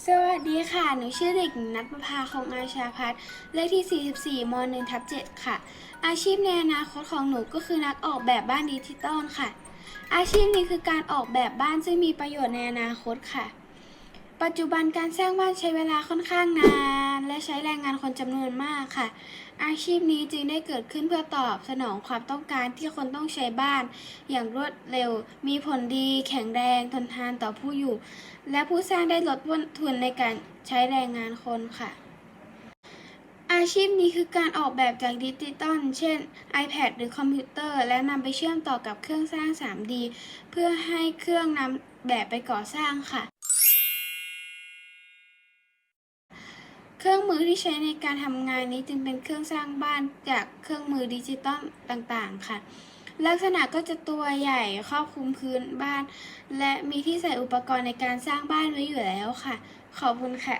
สวัสดีค่ะ หนูชื่อเด็กนัทประภาคงอาชาพัฒน์เลขที่ 44ม1ทับ7ค่ะ อาชีพในอนาคตของหนูก็คือนักออกแบบบ้านดิจิตอลค่ะ อาชีพนี้คือการออกแบบบ้านซึ่งมีประโยชน์ในอนาคตค่ะ ปัจจุบันการสร้างบ้านใช้เวลาค่อนข้างนาน และใช้แรงงานคนจำนวนมากค่ะ อาชีพนี้จึงได้เกิดขึ้นเพื่อตอบสนองความต้องการที่คนต้องใช้บ้าน อย่างรวดเร็ว มีผลดีแข็งแรงทนทานต่อผู้อยู่ และผู้สร้างได้ลดต้นทุนในการใช้แรงงานคนค่ะอาชีพนี้คือการออกแบบจากดิจิตอล เช่น iPad หรือคอมพิวเตอร์ และนำไปเชื่อมต่อกับเครื่องสร้าง 3D เพื่อให้เครื่องนำแบบไปก่อสร้างค่ะ เครื่องมือที่ใช้ในการทำงานนี้จึงเป็นเครื่องสร้างบ้านจากเครื่องมือดิจิตอลต่างๆ ค่ะ ลักษณะก็จะตัวใหญ่ครอบคลุมพื้นบ้าน และมีที่ใส่อุปกรณ์ในการสร้างบ้านไว้อยู่แล้วค่ะ ขอบคุณค่ะ